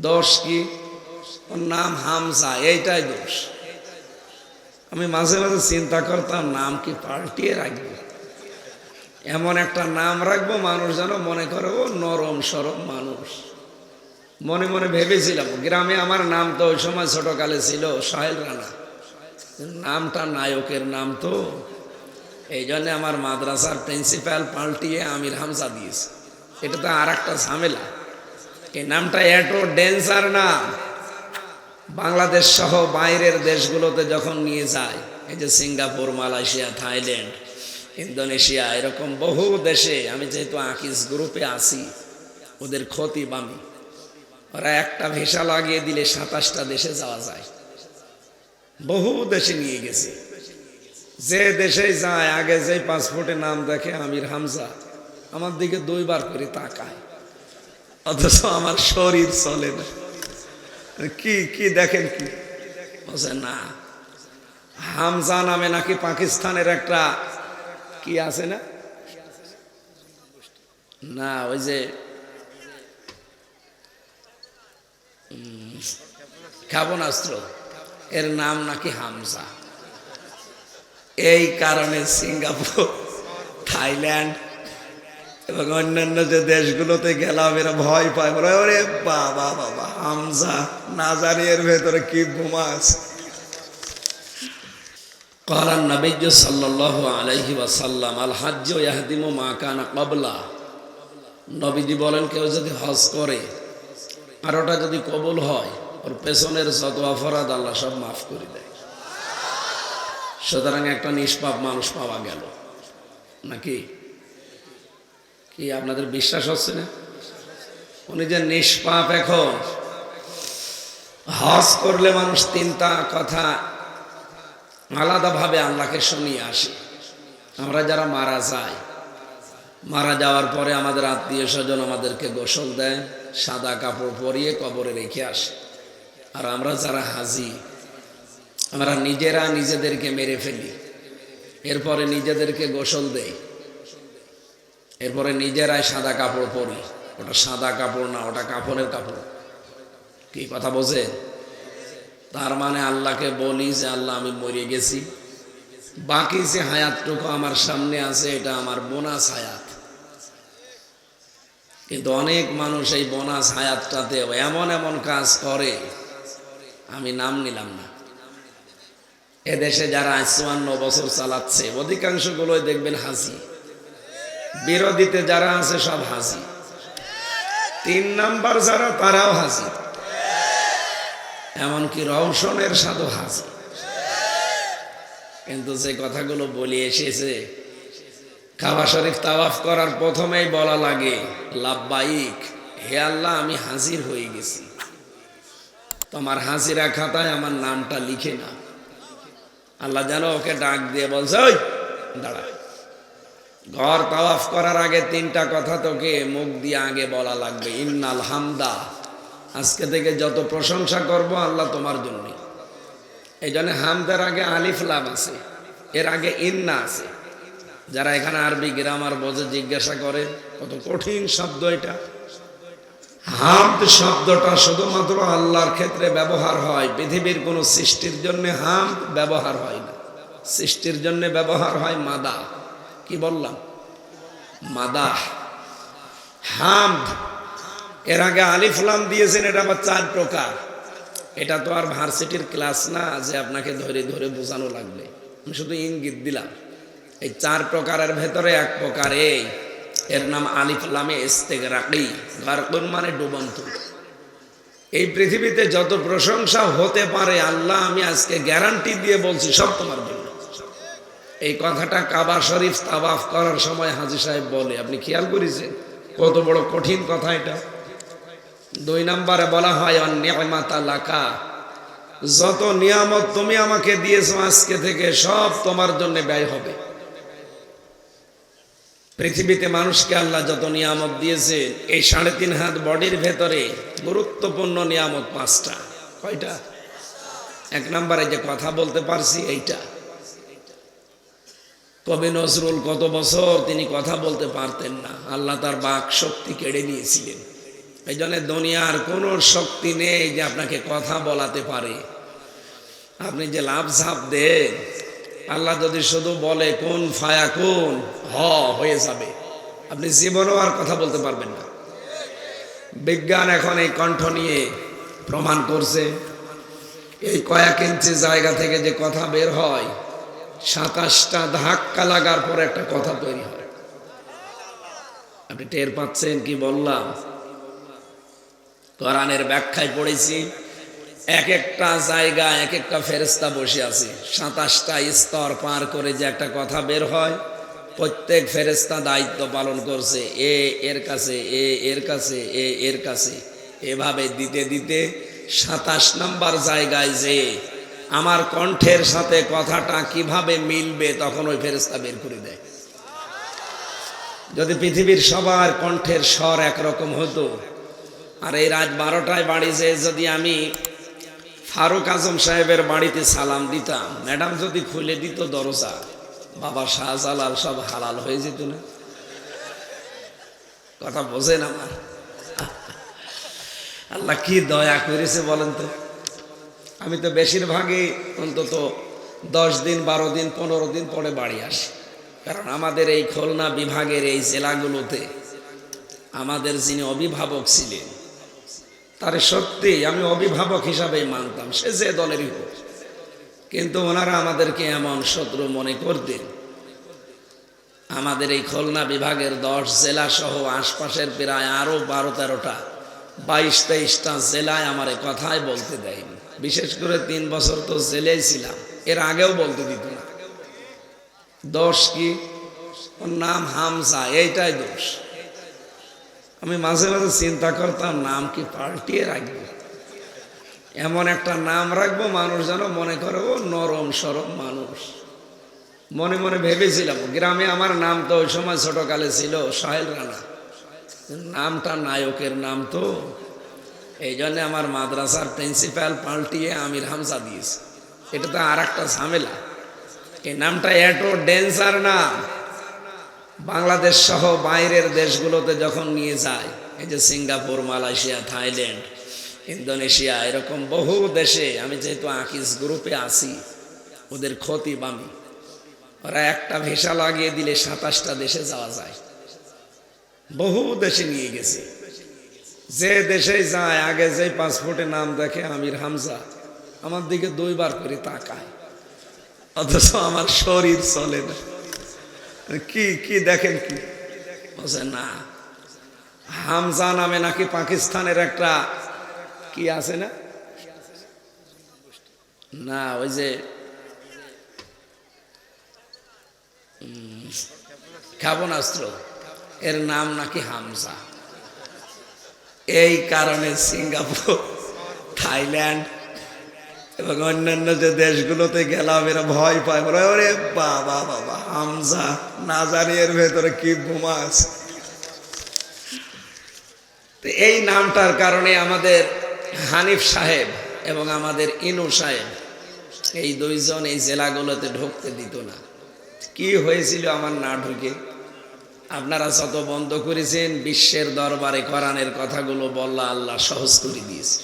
দোষ কি? ওর নাম হামজা, এইটাই দোষ। আমি মাঝে মাঝে চিন্তা করতাম, নাম কি পাল্টিয়ে রাখব? এমন একটা নাম রাখব, মানুষ যেন মনে করে, ও নরম সরম মানুষ। মনে মনে ভেবেছিলাম, গ্রামে আমার নাম তো ওই সময় ছোটকালে ছিল, সাহেল রানা। নামটা নায়কের নাম তো। এই জন্যে আমার মাদ্রাসার প্রিন্সিপাল পাল্টিয়ে আমির হামজা দিয়েছে। এটা তো আর একটা ঝামেলা। এই নামটা এত ডেন্সার না। বাংলাদেশ সহ বাইরের দেশগুলোতে যখন নিয়ে যায়, এই যে সিঙ্গাপুর, মালয়েশিয়া, থাইল্যান্ড, ইন্দোনেশিয়া, এরকম বহু দেশে, আমি যেহেতু আকিস গ্রুপে আছি, ওদের ক্ষতি বামি ওরা একটা ভিসা লাগিয়ে দিলে সাতাশটা দেশে যাওয়া যায়। বহু দেশে নিয়ে গেছে। যে দেশে যায়, আগে যে পাসপোর্টে নাম দেখে আমির হামজা, আমার দিকে দুইবার করে তাকায়। অথচ আমার শরীর চলে না। কি কি দেখেন কি? বলছে, না, হামজা নামে নাকি পাকিস্তানের একটা কি আছে না? না, ওই যে ক্ষেপণাস্ত্র, এর নাম নাকি হামজা। এই কারণে সিঙ্গাপুর, থাইল্যান্ড এবং অন্যান্য যে দেশগুলোতে গেলাম এরা ভয় পায় বলে ওরে বাবা বাবা হামজা না জানি এর ভেতরে কি বোমা আছে قال النبي صلى الله عليه وسلم الحج يهدم ما كان قبله নবীজি বলেন কেউ যদি হজ করে আর ওটা যদি কবুল হয় ওর পেছনের যত অপরাধ আল্লাহ সব মাফ করে দেয় সুতরাং একটা নিষ্পাপ মানুষ পাওয়া গেল নাকি কি আপনাদের বিশ্বাস হচ্ছে না? উনি যে নিষ্পাপ এখন। হজ করলে মানুষ তিনটা কথা আলাদাভাবে আল্লাহকে শুনিয়ে আসে। আমরা যারা মারা যাই, মারা যাওয়ার পরে আমাদের আত্মীয় স্বজন আমাদেরকে গোসল দেয়, সাদা কাপড় পরিয়ে কবরে রেখে আসে। আর আমরা যারা হাজি, আমরা নিজেরা নিজেদেরকে মেরে ফেলি। এরপরে নিজেদেরকে গোসল দেই। এরপরে নিজেরাই সাদা কাপড় পরি। ওটা সাদা কাপড় না, ওটা কাপড়ের কাপড়। কি কথা বোঝে তার মানে আল্লাহকে বলি যে, আল্লাহ, আমি মরে গেছি। বাকি যে হায়াতটুকু আমার সামনে আছে, এটা আমার বোনাস হায়াত। কিন্তু অনেক মানুষ এই বোনাস হায়াতটাতে এমন এমন কাজ করে, আমি নাম নিলাম না। এদেশে যারা চুয়ান্ন বছর চালাচ্ছে, অধিকাংশগুলোই দেখবেন হাসি। বিরোধীতে যারা আছে সব হাসি তিন নাম্বার যারা, তারাও হাসি এমনকি রওশনের সাধু হাসি কিন্তু যে কথাগুলো বলে এসেছে, কাবা শরীফ তাওয়াফ করার প্রথমেই বলা লাগে লাভবাইক হে আল্লাহ, আমি হাজির হয়ে গেছি। তোমার হাজিরা খাতায় আমার নামটা লিখে না আল্লাহ যেন ওকে ডাক দিয়ে বলছে, ওই, দাঁড়া। ঘর তাওয়াফ করার আগে তিনটা কথা তোকে মুখ দিয়ে আগে বলা লাগবে। ইন্নাল হামদা। আজকে থেকে যত প্রশংসা করব আল্লাহ তোমার জন্য। এই জন্য হামদার আগে আলিফ লাভ আছে, এর আগে ইন্না আছে। যারা এখানে আরবি গ্রামার বোঝে, জিজ্ঞাসা করে, কত কঠিন শব্দ এটা। হামদ শব্দটা শুধুমাত্র আল্লাহর ক্ষেত্রে ব্যবহার হয়, পৃথিবীর কোনো সৃষ্টির জন্য হাম ব্যবহার হয় না। সৃষ্টির জন্য ব্যবহার হয় মাদা। কি বললাম? মাদা হাম এর আগে আলিফলাম দিয়েছেন, এটা আবার চার প্রকার। এটা তো আর ভার্সিটির ক্লাস না, যে আপনাকে ধরে ধরে বোঝানো লাগবে। আমি শুধু ইঙ্গিত দিলাম। এই চার প্রকারের ভেতরে এক প্রকার এই। এর নাম আলিফলামে ইস্তেক রাকি গারকুন মানে ডুবন্ত। এই পৃথিবীতে যত প্রশংসা হতে পারে, আল্লাহ আমি আজকে গ্যারান্টি দিয়ে বলছি, সব তোমার এই কথাটা কাবা শরীফ তাবাফ করার সময় হাজি সাহেব বলে। আপনি খেয়াল করেছেন? কত বড় কঠিন কথা এটা। দুই নম্বরে বলা হয় অন্যায়মাতা লাকা। যত নিয়ামত তুমি আমাকে দিয়েছ আজকে থেকে সব তোমার জন্য ব্যয় হবে। পৃথিবীতে মানুষকে আল্লাহ যত নিয়ামত দিয়েছে, এই সাড়ে তিন হাত বডির ভেতরে গুরুত্বপূর্ণ নিয়ামত পাঁচটা। কয়টা? এক নম্বরে যে কথা বলতে পারছি, এইটা। কবি নজরুল কত বছর তিনি কথা বলতে পারতেন না। আল্লাহ তার বাক শক্তি কেড়ে নিয়েছিলেন। এই জন্য দুনিয়ার কোনো শক্তি নেই যে আপনাকে কথা বলাতে পারে। আপনি যে লাভ ঝাপ দেন, আল্লাহ যদি শুধু বলে, কোন ফায়া কোন হ, হয়ে যাবে। আপনি জীবনেও আর কথা বলতে পারবেন না। বিজ্ঞান এখন এই কণ্ঠ নিয়ে প্রমাণ করছে। এই কয়েক ইঞ্চি জায়গা থেকে যে কথা বের হয় সাতাশটা ধাক্কা লাগার পর একটা কথা তৈরি হয়। আপনি টের পাচ্ছেন কি বললাম? কোরআনের ব্যাখ্যায় পড়েছি এক একটা জায়গা এক একটা ফেরেস্তা বসে আছে। সাতাশটা স্তর পার করে যে একটা কথা বের হয়, প্রত্যেক ফেরেস্তা দায়িত্ব পালন করছে, এ এর কাছে, এ এর কাছে, এ এর কাছে। এভাবে দিতে দিতে সাতাশ নাম্বার জায়গায় যে আমার কণ্ঠের সাথে কথাটা কীভাবে মিলবে তখন ওই ফেরেস্তা বের করে দেয়। যদি পৃথিবীর সবার কণ্ঠের স্বর একরকম হতো, আর এই রাত বারোটায় বাড়ি যেয়ে যদি আমি ফারুক আজম সাহেবের বাড়িতে সালাম দিতাম, ম্যাডাম যদি খুলে দিত দরজা, বাবা শাহজালাল সব হালাল হয়ে যেত না। কথা বোঝেন আমার? আল্লাহ কি দয়া করেছে বলেন তো? আমি তো বেশিরভাগই অন্তত দশ দিন, বারো দিন, পনেরো দিন পরে বাড়ি আসি। কারণ আমাদের এই খুলনা বিভাগের এই জেলাগুলোতে আমাদের যিনি অভিভাবক ছিলেন, তারে সত্যি আমি অভিভাবক হিসাবেই মানতাম, সে যে দলেরই হোক। কিন্তু ওনারা আমাদেরকে এমন শত্রু মনে করতেন। আমাদের এই খুলনা বিভাগের দশ জেলা সহ আশপাশের প্রায় আরও বারো তেরোটা, বাইশ তেইশটা জেলায় আমার এ কথাই বলতে দেয়নি। বিশেষ করে তিন বছর তো জেলেই ছিলাম। এর আগেও বলতে দিত না। দোষ কি? ওর নাম হামসা এইটাই দোষ। আমি মাঝে মাঝে চিন্তা করতাম, নাম কি পাল্টিয়ে রাখব? এমন একটা নাম রাখব, মানুষ যেন মনে করে, ও নরম সরম মানুষ। মনে মনে ভেবেছিলাম, গ্রামে আমার নাম তো ওই সময় ছোটকালে ছিল, সাহেল রানা। নামটা নায়কের নাম তো। এই জন্য আমার মাদ্রাসার প্রিন্সিপাল পাল্টিয়ে আমির হামজা দিয়েছে। এটা তো আর একটা ঝামেলা। এই নামটা এত ডেন্সার না। বাংলাদেশ সহ বাইরের দেশগুলোতে যখন নিয়ে যায়, এই যে সিঙ্গাপুর, মালয়েশিয়া, থাইল্যান্ড, ইন্দোনেশিয়া, এরকম বহু দেশে আমি যেহেতু আকিস গ্রুপে আছি, ওদের ক্ষতি বামি ওরা একটা ভেসা লাগিয়ে দিলে সাতাশটা দেশে যাওয়া যায়। বহু দেশে নিয়ে গেছে। যে দেশে যায়, আগে যে পাসপোর্টে নাম দেখে আমির হামজা, আমার দিকে দুইবার করে তাকায়। অথচ আমার শরীর চলে না। কি কি দেখেন কি? বলছে, না, হামজা নামে নাকি পাকিস্তানের একটা কি আছে না? না, ওই যে ক্ষেপণাস্ত্র। এর নাম নাকি হামজা। এই কারণে সিঙ্গাপুর, থাইল্যান্ড এবং অন্যান্য যে দেশগুলোতে গেলাম, এরা ভয় পায়। বলে, ওরে বাবা বাবা, হামজা, না জানি এর ভেতরে কি বোমা আছে। এই নামটার কারণে আমাদের হানিফ সাহেব এবং আমাদের ইনু সাহেব এই দুইজন এই জেলাগুলোতে ঢুকতে দিত না। কি হয়েছিল আমার না ঢুকে? আপনারা যত বন্ধ করেছেন, বিশ্বের দরবারে কোরআনের কথাগুলো বললা আল্লাহ সহজ করে দিয়েছে।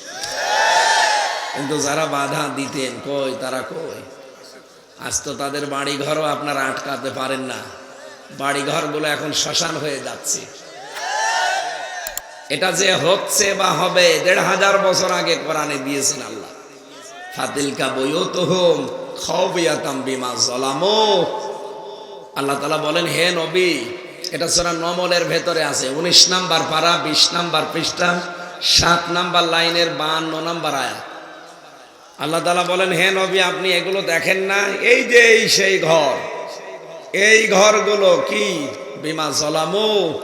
কিন্তু যারা বাধা দিতেন, কই তারা কই? আজ তো তাদের বাড়ি ঘরও আপনারা আটকাতে পারেন না। বাড়ি ঘরগুলো এখন শ্মশান হয়ে যাচ্ছে। এটা যে হচ্ছে বা হবে, দেড় হাজার বছর আগে কোরআনে দিয়েছেন আল্লাহ। ফাতিলকা বইও তো হোম খাওয়াতাম বিমা জলামো আল্লাহ তালা বলেন, হে নবী এটা সোনা নমলের ভেতরে আছে। উনিশ নাম্বার পারা, বিশ নাম্বার পৃষ্ঠা, সাত নাম্বার লাইনের বান্ন নাম্বার আয়াত। আল্লাহ তালা বলেন, হে নবী, আপনি এগুলো দেখেন না? এই যে এই সেই ঘর। এই ঘরগুলো কি? বিমা জলামু।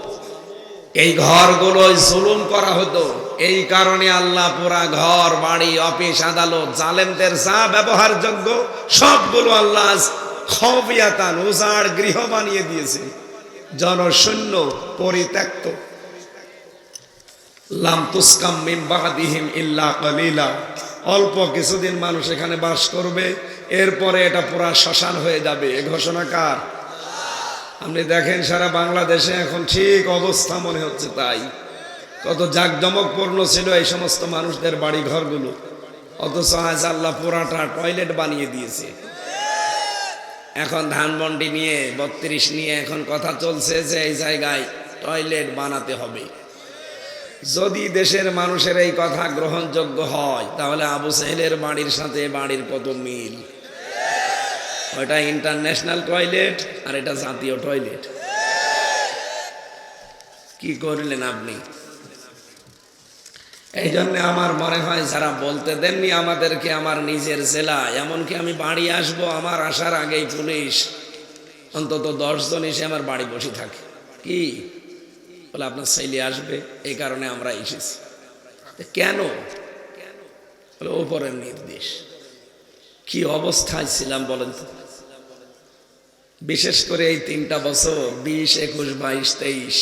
এই ঘরগুলো জুলুম করা হতো। এই কারণে আল্লাহ পুরা ঘর, বাড়ি, অফিস, আদালত, জালেমদের যা ব্যবহারযোগ্য, সবগুলো আল্লাহ খবিয়াতান, উজাড় গৃহ বানিয়ে দিয়েছে। জনশূন্য পরিত্যক্ত। লাম তুসকাম বাদিহিম ইল্লা অল্প কিছুদিন মানুষ এখানে বাস করবে, এরপরে এটা পুরা শ্মশান হয়ে যাবে। এ ঘোষণা কার? আপনি দেখেন সারা বাংলাদেশে এখন ঠিক অবস্থা মনে হচ্ছে তাই। কত জাকজমকপূর্ণ ছিল এই সমস্ত মানুষদের বাড়ি ঘরগুলো অথচ আজ আল্লাহ পুরাটা টয়লেট বানিয়ে দিয়েছে। এখন ধানমন্ডি নিয়ে, বত্রিশ নিয়ে এখন কথা চলছে যে এই জায়গায় টয়লেট বানাতে হবে। যদি দেশের মানুষের এই কথা গ্রহণযোগ্য হয়, তাহলে আবু সাহেলের বাড়ির সাথে বাড়ির কত মিল। ওইটা ইন্টারন্যাশনাল টয়লেট আর এটা জাতীয় টয়লেট। কি করলেন আপনি? এই জন্য আমার মনে হয় যারা বলতে দেননি আমাদেরকে আমার নিজের জেলা এমনকি আমি বাড়ি আসব আমার আসার আগেই পুলিশ, অন্তত দশজন এসে আমার বাড়ি বসে থাকে। কি? বলে আপনার ছেলে আসবে, এই কারণে আমরা এসেছি। কেন? বলে ওপরের নির্দেশ। কি অবস্থায় ছিলাম বলেন তো? বিশেষ করে এই তিনটা বছর, বিশ, একুশ, বাইশ, তেইশ।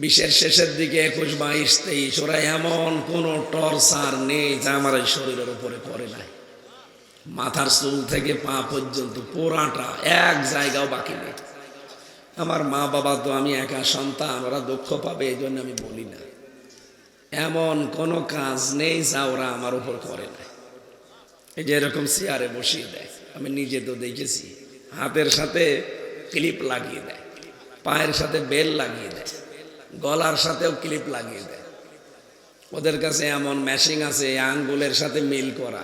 বিশের শেষের দিকে একুশ বাইশ তেইশ, ওরা এমন কোনো টর্চার নেই যা আমার এই শরীরের উপরে পড়ে নাই। মাথার চুল থেকে পা পর্যন্ত পোড়াটা এক জায়গাও বাকি নেই। আমার মা বাবা তো আমি একা সন্তান, ওরা দুঃখ পাবে, এই জন্য আমি বলি না। এমন কোনো কাজ নেই যা ওরা আমার উপর করে না এই যে এরকম চেয়ারে বসিয়ে দেয়, আমি নিজে তো দেখেছি। হাতের সাথে ক্লিপ লাগিয়ে দেয়, পায়ের সাথে বেল লাগিয়ে দেয়। গলার সাথেও ক্লিপ লাগিয়ে দেয়। ওদের কাছে এমন ম্যাশিং আছে আঙ্গুলের সাথে মিল করা।